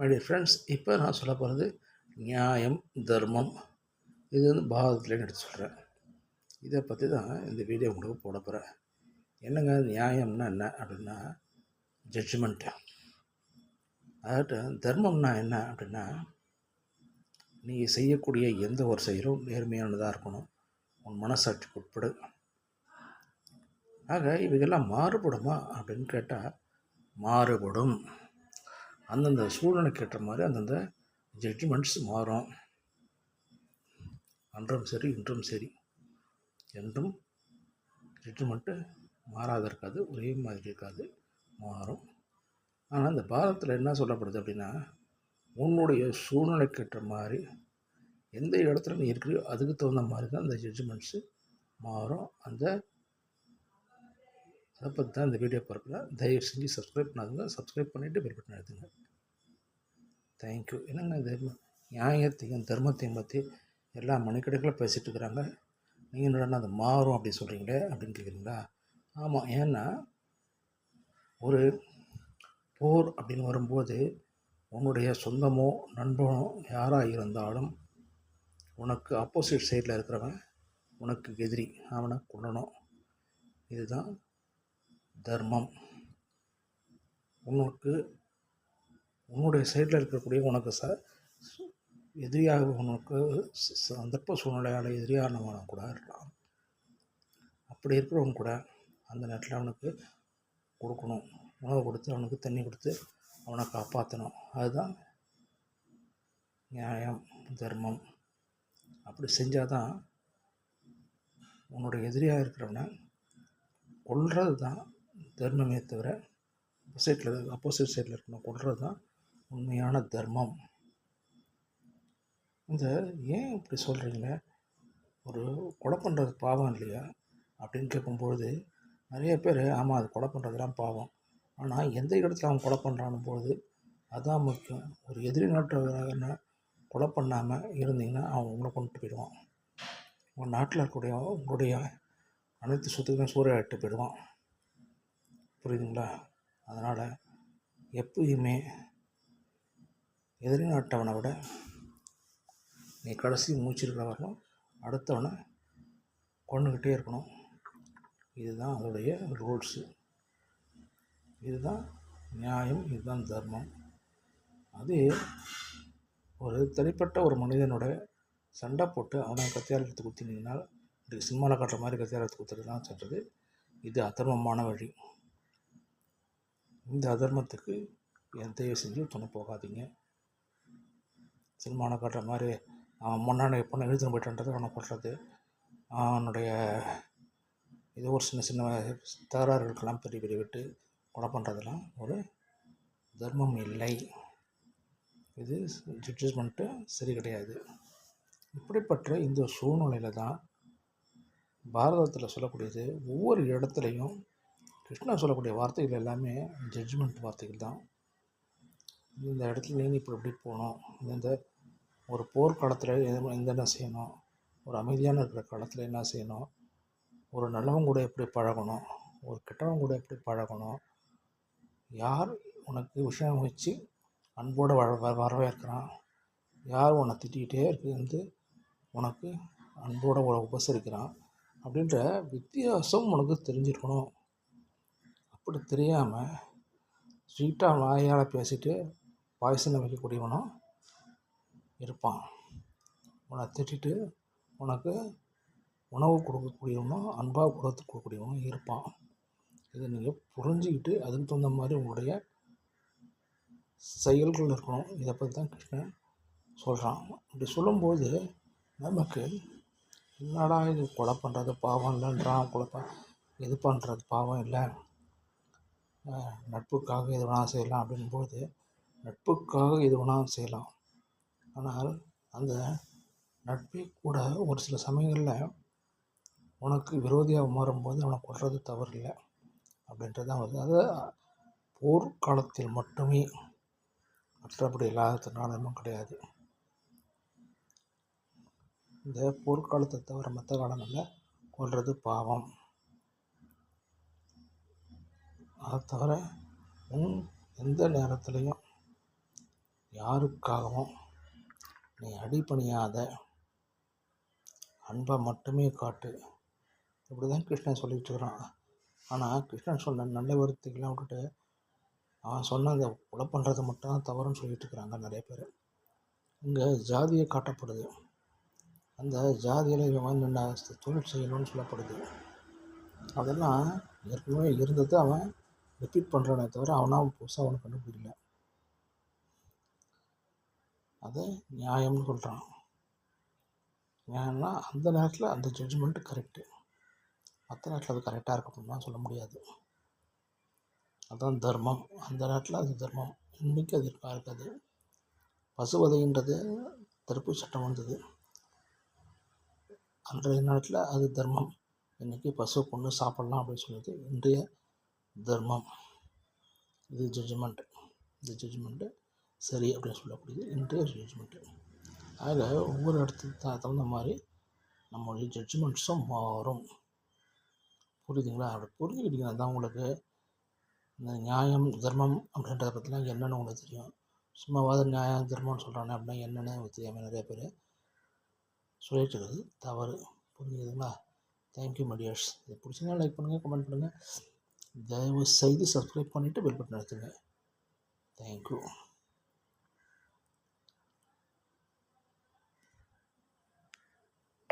My dear friends இப்போ நான் சொல்ல போகிறது நியாயம் தர்மம். இது வந்து பாரதத்துலேன்னு எடுத்து சொல்கிறேன் இதை பற்றி தான் இந்த வீடியோ உங்களுக்கு போட போகிறேன் என்னங்க நியாயம்னா என்ன அப்படின்னா ஜட்ஜ்மெண்ட்டு அதாவது தர்மம்னா என்ன அப்படின்னா நீங்கள் செய்யக்கூடிய எந்த ஒரு செயலும் நேர்மையானதாக இருக்கணும். உன் மனசாட்சிக்கு உட்படு. ஆக இவைகள்லாம் மாறுபடுமா அப்படின்னு கேட்டால் மாறுபடும். அந்தந்த சூழ்நிலைக்கு ஏற்ற மாதிரி அந்தந்த ஜட்ஜ்மெண்ட்ஸ் மாறும். அன்றும் சரி இன்றும் சரி. என்றும் ஜட்ஜ்மெண்ட்டு மாறாத இருக்காது ஒரே மாதிரி இருக்காது மாறும். ஆனால் இந்த பாரதத்தில் என்ன சொல்லப்படுது அப்படின்னா உன்னுடைய சூழ்நிலைக்கு ஏற்ற மாதிரி எந்த இடத்துல நீ இருக்கிறியோ அதுக்கு தகுந்த மாதிரி தான் அந்த ஜட்ஜ்மெண்ட்ஸு மாறும். அந்த அதை பற்றி தான் இந்த வீடியோ பார்க்குறேன் தயவு செஞ்சு சப்ஸ்கிரைப் பண்ணாதுங்க. சப்ஸ்கிரைப் பண்ணிவிட்டு பெல் பட்டன் எடுத்துங்க தேங்க்யூ என்னங்க இது நியாயத்தையும் தர்மத்தையும் பற்றி எல்லா மணிக்கடைகளும் பேசிகிட்டு இருக்கிறாங்க. நீங்கள் என்னடா அது மாறும் அப்படி சொல்கிறீங்களே அப்படின்னு கேட்குறீங்களா ஆமாம் ஏன்னா ஒரு போர் அப்படின்னு வரும்போது உன்னுடைய சொந்தமோ நண்பனோ யாராக இருந்தாலும் உனக்கு ஆப்போசிட் சைடில் இருக்கிறவன் உனக்கு எதிரி. அவனை கொள்ளணும் இதுதான் தர்மம். உனக்கு உன்னுடைய சைடில் இருக்கக்கூடிய உனக்கு ச எதிரியாக உனக்கு சந்தர்ப்ப சூழ்நிலையால் எதிரியானவனும் கூட இருக்கலாம். அப்படி இருக்கிறவன் கூட அந்த நேரத்தில் அவனுக்கு கொடுக்கணும். உணவு கொடுத்து அவனுக்கு தண்ணி கொடுத்து அவனை காப்பாற்றணும் அதுதான் நியாயம் தர்மம். அப்படி செஞ்சால் தான் உன்னோட எதிரியாக இருக்கிறவனை கொள்வது தான் தர்மமே தவிர அப்போசிட்டில் அப்போசிட் சைடில் இருக்கணும். கொள்வது தான் உண்மையான தர்மம். இந்த ஏன் இப்படி சொல்கிறீங்க ஒரு கொலை பண்ணுறது பாவம் இல்லையா? அப்படின்னு கேட்கும்பொழுது நிறைய பேர் ஆமாம் அது கொலை பண்ணுறதுலாம் பாவம். ஆனால் எந்த இடத்துல அவன் கொலை பண்ணுறான்னு பொழுது அதுதான் முக்கியம். ஒரு எதிரி நாட்டு கொலை பண்ணாமல் இருந்தீங்கன்னா அவன் உங்களை கொண்டு போயிடுவான். உங்கள் நாட்டில் இருக்கக்கூடிய உங்களுடைய அனைத்து சொத்துக்களையும் சூறையாட்டு போயிடுவான். புரியுதுங்களா? அதனால் எப்பயுமே எதிர்நாட்டவனை விட நீ கடைசி மூச்சிருக்கிற வரணும் அடுத்தவனை கொண்டுக்கிட்டே இருக்கணும். இதுதான் அதோடைய ரூல்ஸு. இதுதான் நியாயம் இதுதான் தர்மம். அது ஒரு தனிப்பட்ட ஒரு மனிதனோட சண்டை போட்டு அவனை கத்தியால் எடுத்து குத்தினீங்கன்னா இன்றைக்கு சினிமாவில் காட்டுற மாதிரி கத்தியால் எடுத்து குத்துறது தான் சொல்கிறது இது அதர்மமான வழி. இந்த அதர்மத்துக்கு என் தயவு செஞ்சு துணை போகாதீங்க. சினிமாவில் காட்டுற மாதிரி அவன் முன்னாடி பொண்ணை எழுத்துன்னு போயிட்டான்றது அவனை பண்ணுறது அவனுடைய ஏதோ ஒரு சின்ன சின்ன தகராறுகளுக்கெல்லாம் பெரிய பெரிய விட்டு கொலை பண்ணுறதெல்லாம் ஒரு தர்மம் இல்லை. இது ஜட்ஜஸ்மெண்ட்டு சரி கிடையாது. இப்படிப்பட்ட இந்த சூழ்நிலையில் தான் பாரதத்தில் சொல்லக்கூடியது ஒவ்வொரு இடத்துலையும் கிருஷ்ணா சொல்லக்கூடிய வார்த்தைகள் எல்லாமே ஜட்ஜ்மெண்ட் வார்த்தைகள் தான். இந்த இடத்துல நீ இப்போ எப்படி போகணும்? இந்த ஒரு போர்க்காலத்தில் என்னென்ன செய்யணும்? ஒரு அமைதியான இருக்கிற காலத்தில் என்ன செய்யணும்? ஒரு நல்லவங்க கூட எப்படி பழகணும்? ஒரு கெட்டவங்க கூட எப்படி பழகணும்? யார் உனக்கு விஷயம் வச்சு அன்போடு வர வரவேற்கிறான்? யார் உன்னை திட்டிகிட்டே வந்து உனக்கு அன்போடு உபசரிக்கிறான்? அப்படின்ற வித்தியாசம் உனக்கு தெரிஞ்சிருக்கணும். அப்படி தெரியாமல் ஸ்வீட்டாக வாயால் பேசிட்டு பாய்சனை வைக்கக்கூடியவனும் இருப்பான். உன்னை திட்டிட்டு உனக்கு உணவு கொடுக்கக்கூடியவனும் அன்பாக கொடுத்து கொடுக்கக்கூடியவனும் இருப்பான். இதை நீங்கள் புரிஞ்சுக்கிட்டு அதுக்கு தகுந்த மாதிரி உங்களுடைய செயல்கள் இருக்கணும். இதை பற்றி தான் கிருஷ்ணன் சொல்கிறான் இப்படி சொல்லும்போது நமக்கு என்னடா இது கொலை பண்ணுறது பாவம் இல்லைன்றான். கொலை இது பண்ணுறது பாவம் இல்லை. நட்புக்காக எது வேணாலும் செய்யலாம் அப்படின்போது நட்புக்காக எது வேணாலும் செய்யலாம். ஆனால் அந்த நட்பே கூட ஒரு சில சமயங்களில் உனக்கு விரோதியாக மாறும்போது அவனை கொள்வது தவறில்லை இல்லை அப்படின்றது தான் வருது. அது போர்க்காலத்தில் மட்டுமே மற்றபடி இல்லாத ஒன்றும் கிடையாது. இந்த போர்க்காலத்தை தவிர மற்ற காலங்களில் கொள்வது பாவம். அதை தவிர உன் எந்த நேரத்துலையும் யாருக்காகவும் நீ அடிபணியாத அன்பை மட்டுமே காட்டு. இப்படி தான் கிருஷ்ணன் சொல்லிகிட்டு இருக்கிறான் ஆனால் கிருஷ்ணன் சொன்ன நல்ல வார்த்தைகள்லாம் விட்டுட்டு அவன் சொன்ன அந்த கொலை பண்ணுறது மட்டும் தான் தவறுன்னு சொல்லிகிட்டு இருக்கிறாங்க நிறைய பேர். இங்கே ஜாதியை காட்டப்படுது. அந்த ஜாதியில் இவன் நின்ன தொழில் செய்யணும்னு சொல்லப்படுது. அதெல்லாம் ஏற்கனவே இருந்தது அவன். ரிப்பீட் பண்ணுறானே தவிர அவனாக புதுசாக அவனுக்கு கண்டுபிடிக்கல. அதை நியாயம்னு சொல்கிறான் நியாயம்னா அந்த நேரத்தில் அந்த ஜட்ஜ்மெண்ட்டு கரெக்டு மற்ற நேரத்தில் அது கரெக்டாக இருக்கணும்னா சொல்ல முடியாது. அதுதான் தர்மம். அந்த நேரத்தில் அது தர்மம். இன்றைக்கி அது இருக்கா இருக்காது. பசுவதைன்றது தடுப்பு சட்டம் வந்தது. அன்றைய நேரத்தில் அது தர்மம். இன்றைக்கி பசு கொண்டு சாப்பிட்லாம் அப்படின்னு சொல்லிட்டு இன்றைய தர்மம். இது ஜட்ஜ்மெண்ட் இந்த ஜட்ஜ்மெண்ட்டு சரி அப்படின்னு சொல்லக்கூடியது. இன்றைய ஜட்ஜ்மெண்ட்டு ஆக ஒவ்வொரு இடத்துக்கு த தகுந்த மாதிரி நம்மளுடைய ஜட்ஜ்மெண்ட்ஸும் மாறும். புரியுதுங்களா? அப்படி புரிஞ்சுக்கிட்டீங்கன்னா தான் உங்களுக்கு இந்த நியாயம் தர்மம் அப்படின்றத பற்றிலாம் என்னென்னு உங்களுக்கு தெரியும். சும்மாவாத நியாயம் தர்மம்னு சொல்கிறானே அப்படின்னா என்னென்னு தெரியாமல் நிறைய பேர் சொல்லிட்டு இருக்குது தவறு. புரிஞ்சுதுங்களா தேங்க்யூ மடியர்ஸ் இது பிடிச்சிங்கன்னா லைக் பண்ணுங்கள் கமெண்ட் பண்ணுங்கள் தயவு செய்து சப்ஸ்கிரைப் பண்ணிவிட்டு பெல் பட்டன் அழுத்துங்க தேங்க்யூ